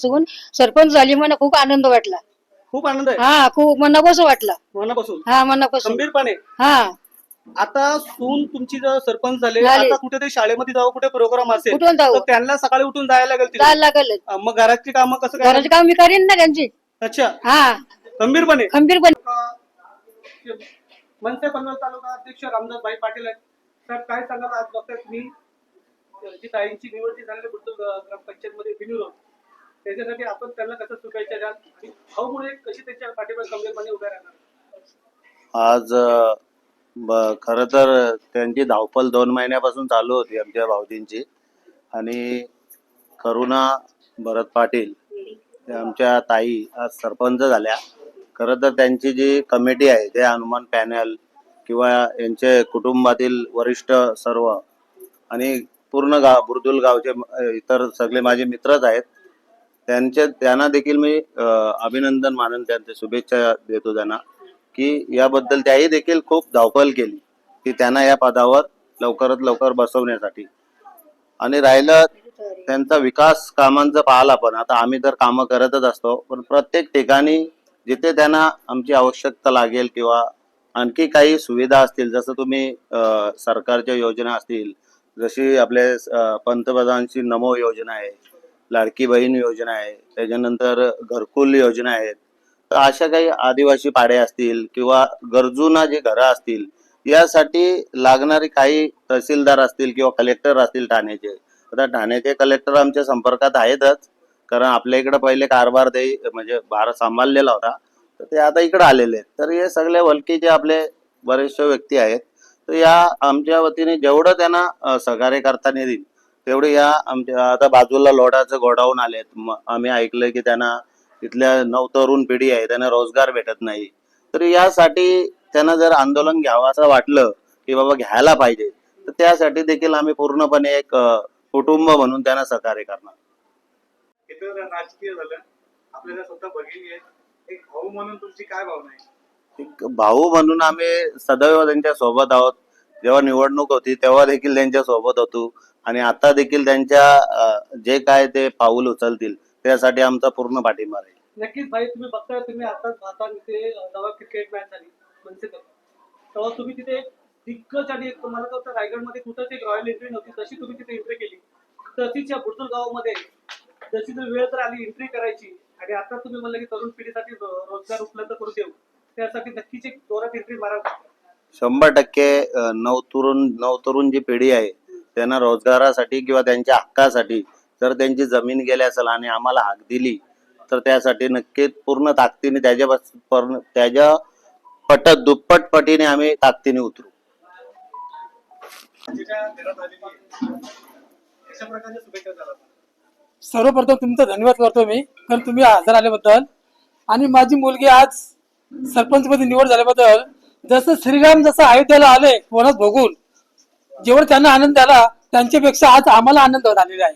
सून सरपंच झाली मला खूप आनंद वाटला. खूप आनंद आहे? हा खूप मनापासून वाटला. मनापासून? हा मनापासून. गंभीरपणे हा. आता सून तुमची जर सरपंच झाले झाले. आता कुठेतरी शाळेमध्ये जावं कुठे प्रोग्राम असेल कुठून जाऊ तर त्यांना सकाळी उठून जायला लागेल तिथे. जायला लागल. अं, मग घराची कामं कसं काय? घराचे काम मी करीन ना त्यांची. अच्छा. हा. गंभीरपणे खंबीरपणे. मनसे पनवेल तालुका अध्यक्ष रामदास भाई पाटील आहेत. सर काय सांगाल आज? बघताय तुम्ही जी ताईंची निवड जी झालेली ग्रामपंचायत मध्ये बिनविरोध. त्याच्यासाठी आपण त्यांना कसं शुभेच्छा द्याल आणि म्हणून कशी त्यांच्या पाठीवर खंबीरपणे उभ्या राहणार? आज खर ब- खरं तर त्यांची धावपल दोन महिन्यापासून चालू होती आमच्या भाऊजींची. आणि करुणा भरत पाटील आमच्या ताई आज सरपंच झाल्या. खरं तर त्यांची जी कमिटी आहे ते हनुमान पॅनल किंवा यांचे कुटुंबातील वरिष्ठ सर्व आणि पूर्ण गाव बुरदुल गावचे इतर सगळे माझे मित्रच आहेत. त्यांच्या त्यांना देखील मी अभिनंदन मानून त्यांच्या शुभेच्छा देतो त्यांना की याबद्दल त्याही देखील खूप धावपळ केली की त्यांना या पदावर लवकरात लवकर बसवण्यासाठी. आणि राहिलं त्यांचा विकास कामांचं पाहाल पण आता आम्ही तर कामं करतच असतो पण प्रत्येक ठिकाणी जिथे त्यांना आमची आवश्यकता लागेल किंवा आणखी काही सुविधा असतील जसं तुम्ही सरकारच्या योजना असतील जशी आपले पंतप्रधानची नमो योजना आहे लाडकी बहीण योजना आहे त्याच्यानंतर घरकुल योजना आहेत. तर अशा काही आदिवासी पाडे असतील किंवा गरजूंना जे घरं असतील यासाठी लागणारे काही तहसीलदार असतील किंवा कलेक्टर असतील ठाण्याचे. आता ठाण्याचे कलेक्टर आमच्या संपर्कात आहेतच कारण आपल्या इकडे पहिले कारभार ते म्हणजे भार सांभाळलेला होता. तर ते आता इकडे आलेले आहेत. तर हे सगळे वलकीचे आपले बरेचसे व्यक्ती आहेत. तर या आमच्या वतीने जेवढं त्यांना सहकार्य करता येईल तेवढे या आमच्या आता बाजूला लोढाचं गोडाऊन आलेत. म- आम्ही ऐकलंय की त्यांना तिथल्या नवतरुण पिढी आहे त्यांना रोजगार भेटत नाही. तर यासाठी त्यांना जर आंदोलन घ्यावं असं वाटलं की बाबा घ्यायला पाहिजे तर त्यासाठी देखील आम्ही पूर्णपणे एक कुटुंब म्हणून त्यांना सहकार्य करणार. इथं राजकीय झालं? आपल्याला स्वतः भगिनी आहे एक भाऊ म्हणून तुमची काय भावना आहे? एक भाऊ म्हणून आम्ही सदैव त्यांच्यासोबत आहोत. जेव्हा निवडणूक होती तेव्हा देखील त्यांच्यासोबत होतो. आणि आता देखील त्यांच्या जे काय ते पाऊल उचलतील त्यासाठी आमचा पूर्ण पाठिंबा राहील. नक्कीच भाई तुम्ही बघताय तुम्ही आताच भारतात जेव्हा क्रिकेट मॅच झाली मनसेकर तेव्हा तुम्ही तिथे दिग्गज आणि तुम्हाला तर वाटतं रायगडमध्ये कुठंच एक रॉयल एंट्री नव्हती तशी तुम्ही तिथे एंट्री केली. तशीच या बुडतूर गावामध्ये जशी जर वेळ तर आली एंट्री करायची आणि आता तुम्ही म्हणलं की तरुण पिढीसाठी रोजगार उपलब्ध करू देऊ त्यासाठी नक्कीच एक जोरात एंट्री मारा शंभर टक्के नवतरुण नवतरुण जी पिढी आहे त्यांना रोजगारासाठी किंवा त्यांच्या हक्कासाठी जर त्यांची जमीन गेली असेल आणि आम्हाला हाक दिली तर त्यासाठी नक्कीच पूर्ण ताकदीने त्याच्या पूर्ण- त्याच्या पट दुप्पट पटीने आम्ही ताकदीने उतरू. सर्वप्रथम तुमचा धन्यवाद करतो मी कारण तुम्ही हजर आल्याबद्दल. आणि माझी मुलगी आज सरपंच मध्ये निवड झाल्याबद्दल जसं श्रीराम जसं अयोध्याला आले वनात भोगून जेवढं त्यांना आनंद झाला त्यांच्यापेक्षा आज आम्हाला आनंद झालेला आहे.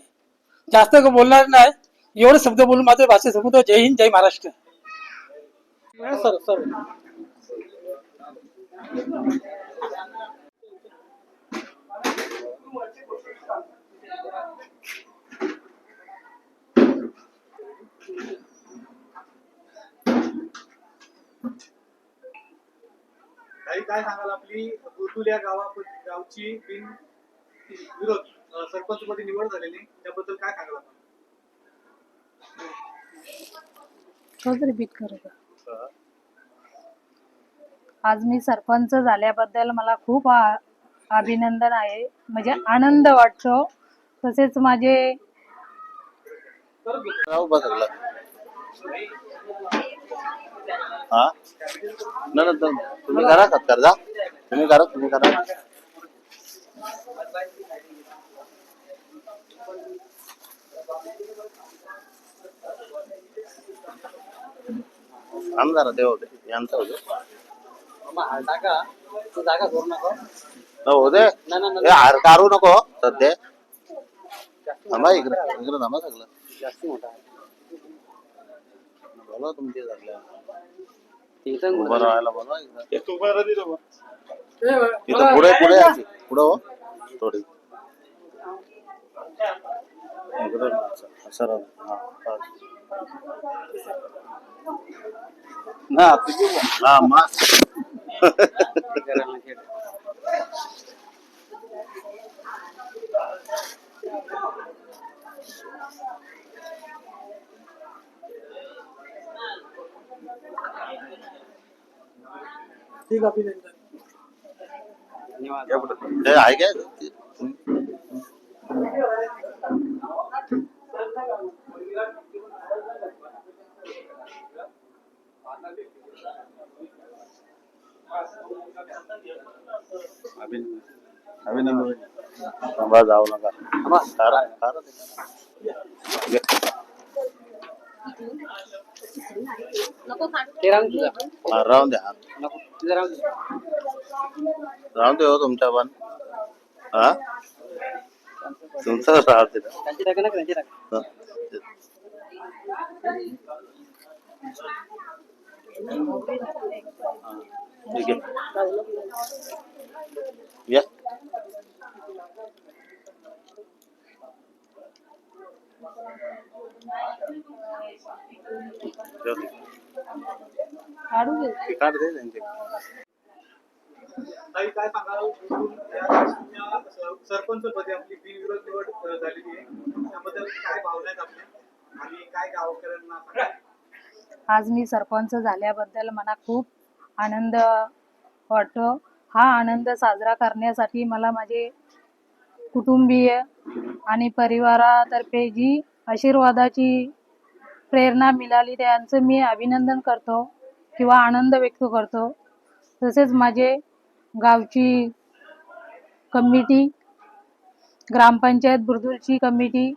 जास्त बोलणार नाही. एवढे शब्द बोलून माझे भाषेत समजतो जय हिंद जय महाराष्ट्र. Sir sir. काय सांगाल आपली बुलबुल या गावा गावची बिन विरोध सरपंच मध्ये निवड झालेली त्याबद्दल काय सांगाल आपण? रिपीट करू का? आज मी सरपंच झाल्याबद्दल मला खूप अभिनंदन आहे. म्हणजे आनंद वाटतो. तसेच माझे हा? तर तुम्ही करा सत्कार जा तुम्ही करा तुम्ही करा. जरा ते होते यांचं होते न होऊ दे. हे हार काढू नको सध्या. थांबा इकडे इकडे थांबा सगळं. बोला तुमचे सगळ्या उभं राहायला इकडं. इथं. पुढे पुढे यायची पुढे हो. थोडी. इकडे राहा. हा, बस. हा तुझी हा मग. ठीक अभिनंदन. हे आहे काय? अभिनंदन. अभिनंदन थांबा जाऊ नका खारा- खारा दे. घे. हा, राहून द्या राहून दे हो तुमच्या पण. हा? तुमचं राहू दे. हा. ठीक आहे. या जाऊ दे. ते काढ दे त्यांचे ताई काय सांगाल सरपंच पदी आपली बिनविरोध निवड झालेली आहे त्याबद्दल काय भावना आहेत आपल्या आणि काय गावकऱ्यांना सांगाल? आज मी सरपंच झाल्याबद्दल मला खूप आनंद वाटतो हा आनंद साजरा करण्यासाठी मला माझे कुटुंबीय आणि परिवारातर्फे जी आशीर्वादाची प्रेरणा मिळाली त्यांचं मी अभिनंदन करतो किंवा आनंद व्यक्त करतो. तसेच माझे गावची कमिटी ग्रामपंचायत बुर्दुलची कमिटी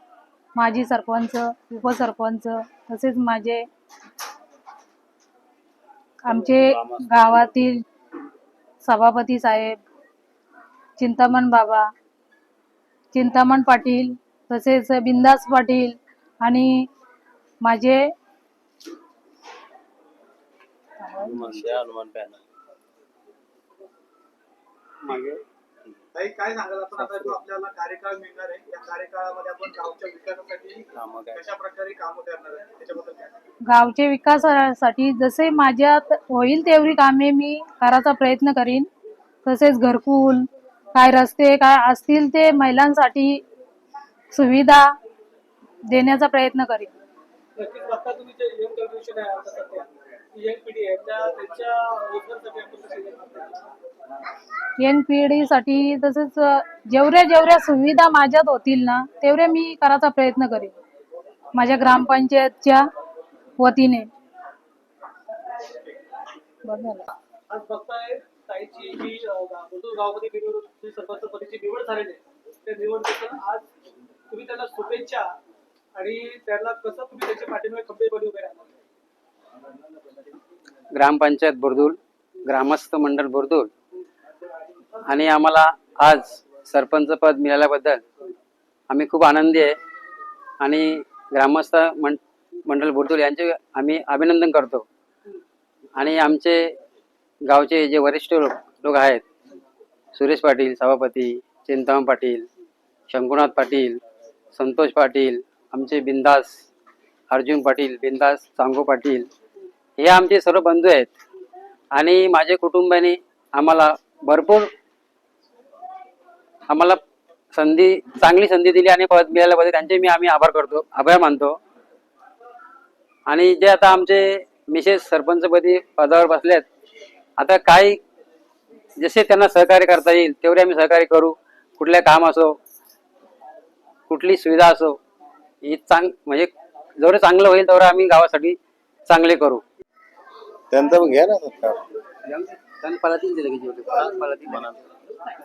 माजी सरपंच उपसरपंच तसेच माझे आमचे गावातील सभापती साहेब चिंतामण बाबा चिंतामण पाटील तसेच बिंदास पाटील आणि माझे हनुमान द्या हनुमान पॅनल. ताई काय सांगाल? आपण आता जो आपल्याला कार्यकाळ मिळणार आहे या कार्यकाळामध्ये आपण गावच्या विकासासाठी कामं काय? कशा प्रकारे कामं करणार आहे? त्याच्याबद्दल काय? गावचे विकासासाठी जसे माझ्यात होईल तेवढी कामे मी करायचा प्रयत्न करीन. तसेच घरकुल काय रस्ते काय असतील ते महिलांसाठी सुविधा देण्याचा प्रयत्न करीन नक्कीच आता तुम्ही जे यंग जनरेशन आहे आता सध्या यंग पिढी आहे त्या त्यांच्या रोजगारसाठी आपण कसे करणार? यंग पिढीसाठी तसेच जेवढ्या जेवढ्या सुविधा माझ्यात होतील ना तेवढ्या मी करायचा प्रयत्न करीन माझ्या ग्रामपंचायतच्या वतीने बस झालं. आज बघताय ताईची जी अ, गावामध्ये बिनविरोध सरपंच पदाची निवड झालेली आहे. त्या निवडणुकीत आज तुम्ही त्यांना शुभेच्छा आणि त्यांना कसं तुम्ही त्याच्या पाठीमागे खंबीरपणे उभे राहणार? ग्रामपंचायत बुरदूल ग्रामस्थ मंडळ बुरदूल आणि आम्हाला आज सरपंच पद मिळाल्याबद्दल आम्ही खूप आनंदी आहे. आणि ग्रामस्थ मंड मंडळ बुरदूल यांचे आम्ही अभिनंदन करतो. आणि आमचे गावचे जे वरिष्ठ लोक लोक आहेत सुरेश पाटील सभापती चिंताम पाटील शंकुनाथ पाटील संतोष पाटील आमचे बिंदास अर्जुन पाटील बिंदास सांगो पाटील हे आमचे सर्व बंधू आहेत. आणि माझे कुटुंबाने आम्हाला भरपूर आम्हाला संधी चांगली संधी दिली आणि पद मिळाल्याबद्दल त्यांचे मी आम्ही आभार करतो आभार मानतो. आणि जे आता आमचे मिसेस सरपंचपदी पदावर बसले आहेत आता काय जसे त्यांना सहकार्य करता येईल तेवढे आम्ही सहकार्य करू. कुठले काम असो कुठली सुविधा असो ही चांग म्हणजे जेवढं चांगलं होईल तेवढं आम्ही गावासाठी चांगले करू. त्यांचा घ्या ना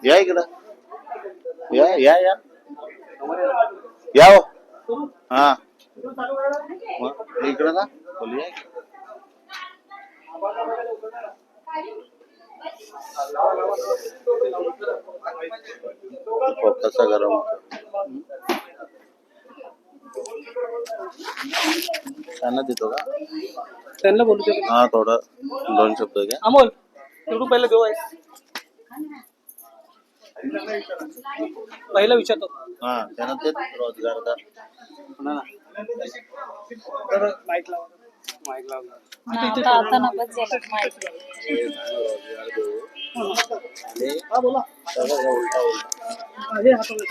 या इकडं. या या या. या हो. हा. इकडं ना बोलूया. कसा गरम त्यांना देतो का? त्यांना बोलू दे. हा थोडं दोन शब्द घ्या. अमोल तिकडून पहिलं देऊ आहे पहिलं विचारतो. हा त्यांना तेच रोजगार म्हणा ना. हा बोला हा, हे हातामध्ये.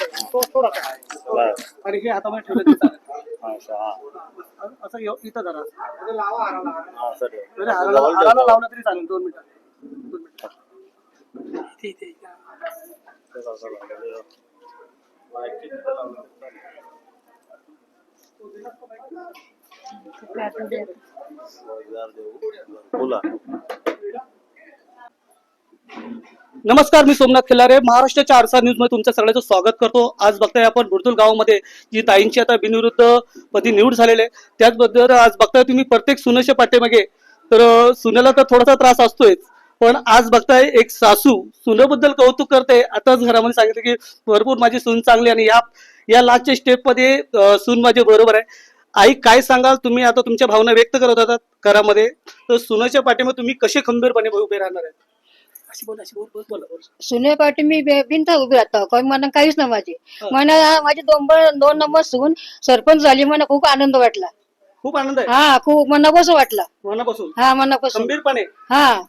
आणि हे हातामध्ये ठेवलं. असं इथं जरा हाराला लावलं तरी चालेल दोन मिनिटं दोन मिनिटं नमस्कार मी सोमनाथ खिल्लारे. महाराष्ट्राच्या आरसा न्यूजमध्ये तुमचं सगळ्यांचं स्वागत करतो. आज बघताय आपण बुरदुल गावामध्ये जी ताईंची आता बिनविरुद्ध पदी निवड झालेले त्याचबद्दल आज बघताय तुम्ही प्रत्येक सुनेच्या पाठीमागे. तर सुनेला तर थोडासा त्रास असतोय पण आज बघताय एक सासू सुनेबद्दल कौतुक करते. आताच घरामध्ये सांगितलं की भरपूर माझी सून चांगली आणि या या लास्टच्या स्टेपमध्ये सून माझी बरोबर आहे. आई काय सांगाल? तुम्ही आता तुमच्या भावना व्यक्त करत होतात घरामध्ये. तर सुनाच्या पाठीमध्ये तुम्ही कसे खंबीरपणे उभे राहणार आहेत? अशी बोल अशी बोल बोल बोल बोल. सुने पाठी मी बे- बिनत उभी राहतो. काही मला काहीच ना माझे. हा. मला माझे दोन दोन नंबर सून सरपंच झाली मला खूप आनंद वाटला. खूप आनंद आहे? हा खूप मनापासून वाटला. मनापासून? हा मनापासून. खंबीरपणे? हा.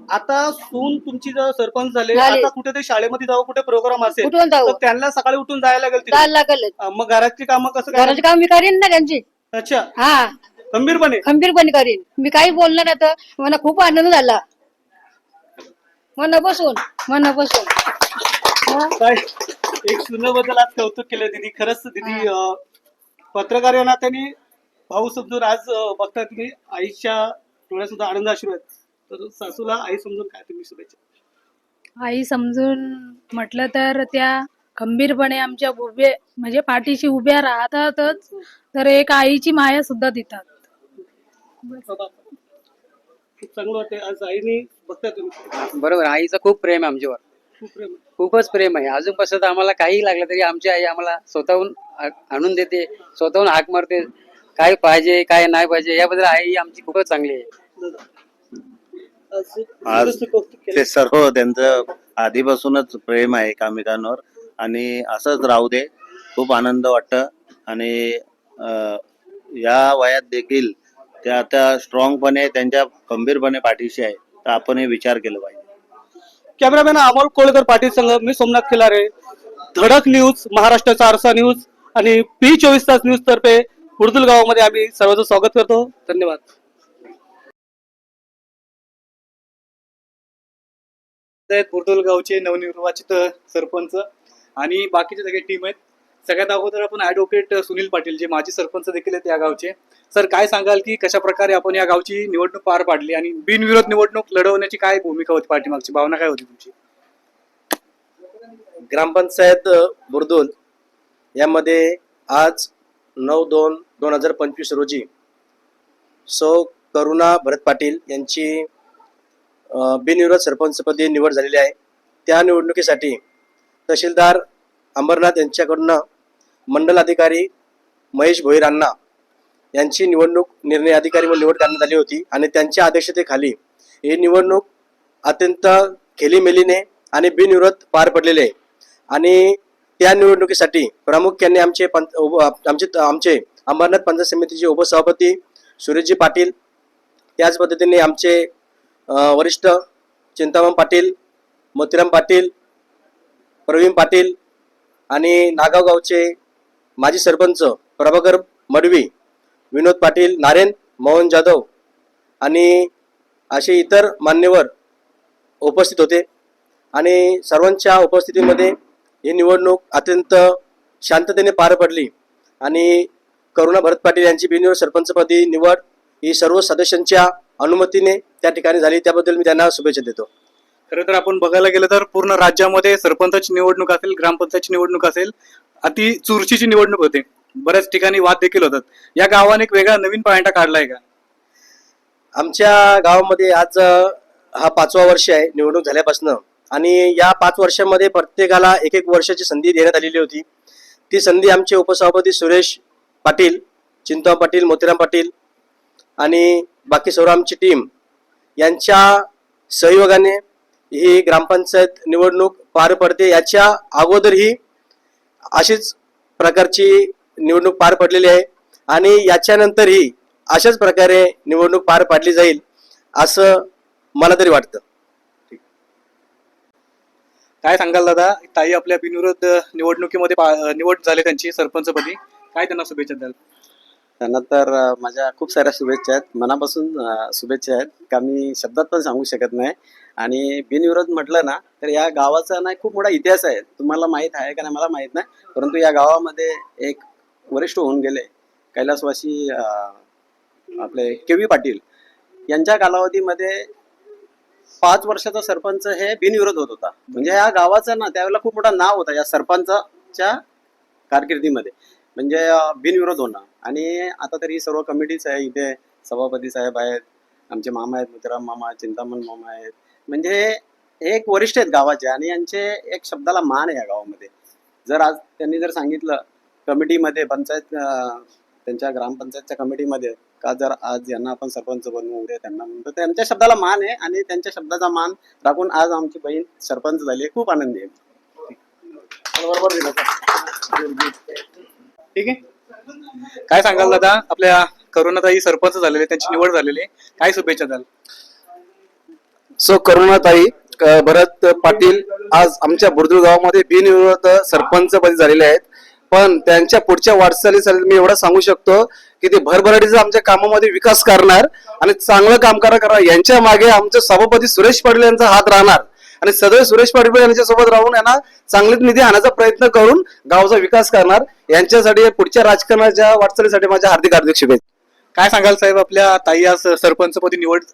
आता सून तुमची जर सरपंच झाले झाले. आता कुठे ते शाळेमध्ये जाऊ कुठे प्रोग्राम असेल कुठून जाऊ तर त्यांना सकाळी उठून जायला लागेल तिथे. जायला लागल. अं, मग घराची कामं कसं काय घराचे काम मी करीन ना त्यांची. अच्छा. हा. खंबीरपणे? खंबीरपणे करीन. मी काही बोलणार नाही तर मला खूप आनंद झाला. मनापासून मनापासून हा. काय? एक सुनेबद्दल आज कौतुक केलं दिदी. खरंच दिदी अं, पत्रकार या नात्याने भाऊ समजून आज अं, बघताय तुम्ही आईच्या डोळ्यात सुद्धा आनंद अश्रू आहेत तर सासूला आई समजून काय तुम्ही शुभेच्छा आई समजून म्हटलं तर त्या खंबीरपणे आमच्या उभे म्हणजे पाठीशी उभ्या राहतातच तर एक आईची माया सुद्धा देतात. खूप चांगलं वाटतंय. आज आईने तुम्ही. बरोबर आईचं खूप प्रेम आहे आमच्यावर. खूप प्रेम आहे. खूपच प्रेम आहे. अजून कसं तर आम्हाला काही लागलं तरी आमची आई आम्हाला स्वतःहून आणून देते स्वतःहून हाक मारते. काय पाहिजे काय नाही पाहिजे याबद्दल आई आमची खूपच चांगली आहे. आज. ते सर्व त्यांचं आधीपासूनच प्रेम आहे एकामेकांवर. आणि असंच राहू दे. खूप आनंद वाटतं. आणि या वयात देखील ते आता स्ट्रॉंगपणे त्यांच्या खंबीरपणे पाठीशी आहे. तर आपण हे विचार केला पाहिजे. कॅमेरामॅन अमोल कोळकर पाटील संघ मी सोमनाथ खिलारे. धडक न्यूज महाराष्ट्राचा आरसा न्यूज आणि पी चोवीस तास न्यूज तर्फे हुर्दुल गावामध्ये आम्ही सर्वांचं स्वागत करतो. धन्यवाद. आहेत. बुरदोल गावचे नवनिर्वाचित सरपंच आणि बाकीचे सगळे टीम आहेत. सगळ्यात अगोदर आपण ऍडव्होकेट सुनील पाटील जे माजी सरपंच देखील आहेत या गावचे. सर काय सांगाल की कशा प्रकारे आपण या गावची निवडणूक पार पाडली आणि बिनविरोध निवडणूक लढवण्याची काय भूमिका होती पाठीमागची? भावना काय होती तुमची? ग्रामपंचायत बुरदोल यामध्ये आज नऊ दोन दोन हजार पंचवीस रोजी सौ करुणा भरत पाटील यांची बिनविरोध सरपंचपदी निवड झालेली आहे. त्या निवडणुकीसाठी तहसीलदार अंबरनाथ यांच्याकडून मंडल अधिकारी महेश भोईरांना यांची निवडणूक निर्णय अधिकारी म्हणून निवड करण्यात आली होती आणि त्यांच्या अध्यक्षतेखाली ही निवडणूक अत्यंत खेलीमेलीने आणि बिनविरोध पार पडलेली आहे. आणि त्या निवडणुकीसाठी प्रामुख्याने आमचे पंच आमचे आमचे अंबरनाथ पंचायत समितीचे उपसभापती सुरेशजी पाटील त्याच पद्धतीने आमचे वरिष्ठ चिंतामण पाटील मोतीराम पाटील प्रवीण पाटील आणि नागावगावचे माजी सरपंच प्रभाकर मडवी विनोद पाटील नारायण मोहन जाधव आणि असे इतर मान्यवर उपस्थित होते. आणि सर्वांच्या उपस्थितीमध्ये ही निवडणूक अत्यंत शांततेने पार पडली आणि करुणा भरत पाटील यांची बिनविरोध सरपंचपदी निवड ही सर्व सदस्यांच्या अनुमतीने त्या ठिकाणी झाली. त्याबद्दल मी त्यांना शुभेच्छा देतो. खरं तर आपण बघायला गेलं तर पूर्ण राज्यामध्ये सरपंचाची निवडणूक असेल ग्रामपंचायतची निवडणूक असेल अति चुरशीची निवडणूक होते. बऱ्याच ठिकाणी वाद देखील होतात. या गावाने एक वेगळा नवीन पायंडा काढलाय का? आमच्या गावामध्ये आज हा पाचवा वर्ष आहे निवडणूक झाल्यापासून. आणि या पाच वर्षामध्ये प्रत्येकाला एक एक वर्षाची संधी देण्यात आलेली होती. ती संधी आमचे उपसभापती सुरेश पाटील चिंता पाटील मोतीराम पाटील आणि बाकी सर्व आमची टीम यांच्या सहयोगाने ही ग्रामपंचायत निवडणूक पार पडते. याच्या अगोदरही अशीच प्रकारची निवडणूक पार पडलेली आहे आणि याच्यानंतरही अशाच प्रकारे निवडणूक पार पाडली जाईल असं मला तरी वाटतं. काय सांगाल दादा? ताई आपल्या बिनविरोध निवडणुकीमध्ये निवड झाले त्यांची सरपंचपदी. काय त्यांना शुभेच्छा द्याल? त्यांना तर माझ्या खूप साऱ्या शुभेच्छा आहेत. मनापासून शुभेच्छा आहेत. का मी शब्दात पण सांगू शकत नाही. आणि बिनविरोध म्हटलं ना तर या गावाचा ना खूप मोठा इतिहास आहे. तुम्हाला माहीत आहे का नाही? मला माहीत नाही. परंतु या गावामध्ये एक वरिष्ठ होऊन गेले. कैलासवासी आपले के व्ही पाटील यांच्या कालावधीमध्ये पाच वर्षाचा सरपंच हे बिनविरोध होत होता. म्हणजे या गावाचं ना त्यावेळेला खूप मोठा नाव होता या सरपंचाच्या कारकिर्दीमध्ये. म्हणजे बिनविरोध होणं. आणि आता तरी सर्व कमिटीज आहे इथे. सभापती साहेब आहेत आमचे मामा आहेत मुतराम मामा चिंतामण मामा आहेत. म्हणजे एक वरिष्ठ आहेत गावाचे आणि यांचे एक शब्दाला मान आहे या गावामध्ये. जर आज त्यांनी जर सांगितलं कमिटीमध्ये पंचायत त्यांच्या ग्रामपंचायतच्या कमिटीमध्ये का जर आज यांना आपण सरपंच बनवू उद्या त्यांना म्हणतो त्यांच्या शब्दाला मान आहे आणि त्यांच्या शब्दाचा मान राखून आज आमची बहीण सरपंच झाली आहे. खूप आनंदी आहे. बरोबर ठीक आहे? काय सांगाल दादा? आपल्या करुणाताई सरपंच झालेले त्यांची निवड झालेली आहे. काय शुभेच्छा द्याल? सो करुणाताई क- भरत पाटील आज आमच्या बुर्दूर गावामध्ये बिनविरोध सरपंच पदी झालेले आहेत. पण त्यांच्या पुढच्या वाटचालीसाठी मी एवढं सांगू शकतो की ते भरभराटीचा आमच्या कामामध्ये विकास करणार आणि चांगलं काम करणार यांच्या मागे आमचे सभापती सुरेश पाटील यांचा हात राहणार. आणि सदैव सुरेश पाटील यांच्या सोबत राहून यांना चांगलीच निधी आणण्याचा प्रयत्न करून गावाचा विकास करणार. यांच्यासाठी पुढच्या राजकारणाच्या वाटचालीसाठी माझ्या हार्दिक हार्दिक शुभेच्छा. काय सांगाल साहेब आपल्या ताई आज सरपंचपदी निवड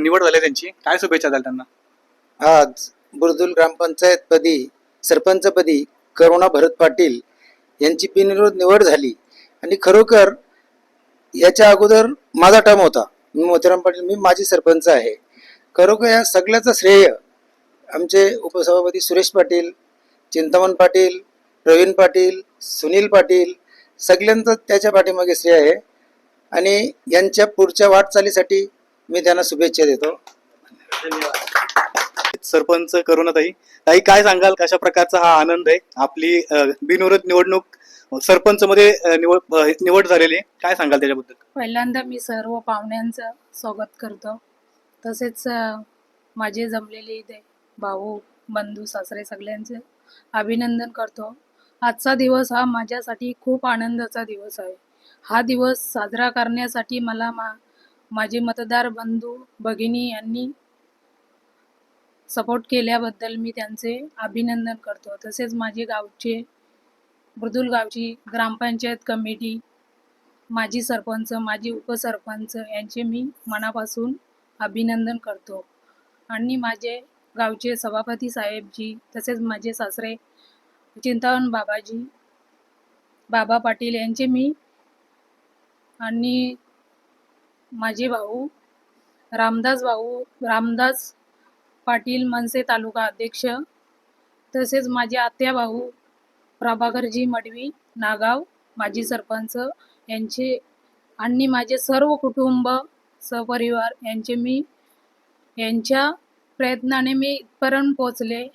निवड झाली त्यांची. काय शुभेच्छा द्याल त्यांना? आज बुरदुल ग्रामपंचायत पदी सरपंचपदी करुणा भरत पाटील यांची बिनविरोध निवड झाली. आणि खरोखर याच्या अगोदर माझा टर्म होता. मी मोतीराम पाटील मी माजी सरपंच आहे. खरोखर या सगळ्याचं श्रेय आमचे उपसभापती सुरेश पाटील चिंतामण पाटील प्रवीण पाटील सुनील पाटील सगळ्यांचं त्याच्या पाठीमागे श्रेय आहे. आणि यांच्या पुढच्या वाटचालीसाठी मी त्यांना शुभेच्छा देतो. सरपंच करुणाताई ताई काय सांगाल? कशा प्रकारचा हा आनंद आहे? आपली बिनविरोध निवडणूक सरपंच मध्ये निवड निवड झालेली आहे. काय सांगाल त्याच्याबद्दल? पहिल्यांदा मी सर्व पाहुण्यांचं स्वागत करतो. तसेच माझे जमलेले इथे भाऊ बंधू सासरे सगळ्यांचे अभिनंदन करतो. आजचा दिवस हा माझ्यासाठी खूप आनंदाचा दिवस आहे. हा दिवस साजरा करण्यासाठी मला मा माझे मतदार बंधू भगिनी यांनी सपोर्ट केल्याबद्दल मी त्यांचे अभिनंदन करतो. तसेच माझे गावचे मृदुल गावची ग्रामपंचायत कमिटी माजी सरपंच माजी उपसरपंच यांचे मी मनापासून अभिनंदन करतो. आणि माझे गावचे सभापती साहेबजी तसेच माझे सासरे चिंतावन बाबाजी बाबा पाटील यांचे मी आणि माझे भाऊ रामदास भाऊ रामदास पाटील मनसे तालुका अध्यक्ष तसेच माझे आत्या भाऊ प्रभाकरजी मडवी नागाव माजी सरपंच यांचे आणि माझे सर्व कुटुंब सपरिवार यांचे मी यांच्या प्रयत्नाने मी इथपर्यंत पोचले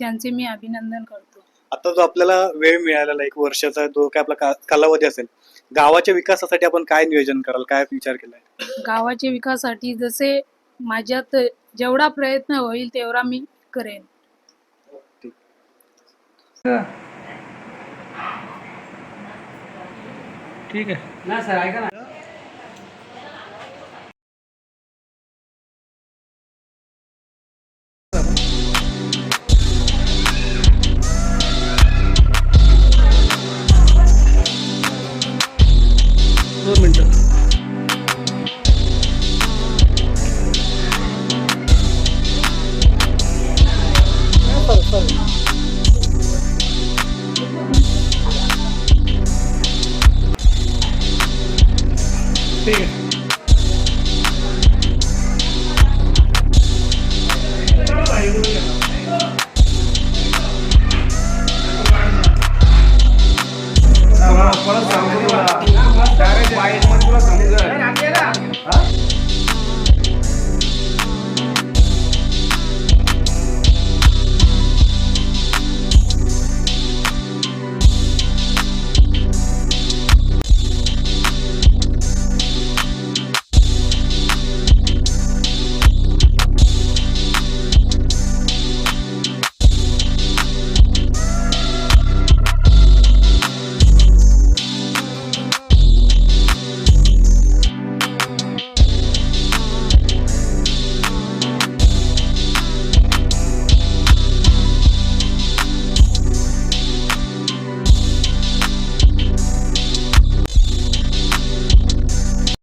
त्यांचे मी अभिनंदन करतो. आता जो आपल्याला वेळ मिळालेला एक वर्षाचा जो काय आपला का- कालावधी असेल गावाच्या विकासासाठी आपण काय नियोजन कराल काय विचार केलाय? गावाच्या विकासासाठी जसे माझ्यात जेवढा प्रयत्न होईल तेवढा मी करेन. ठीक आहे. ना सर ऐका ना. दोन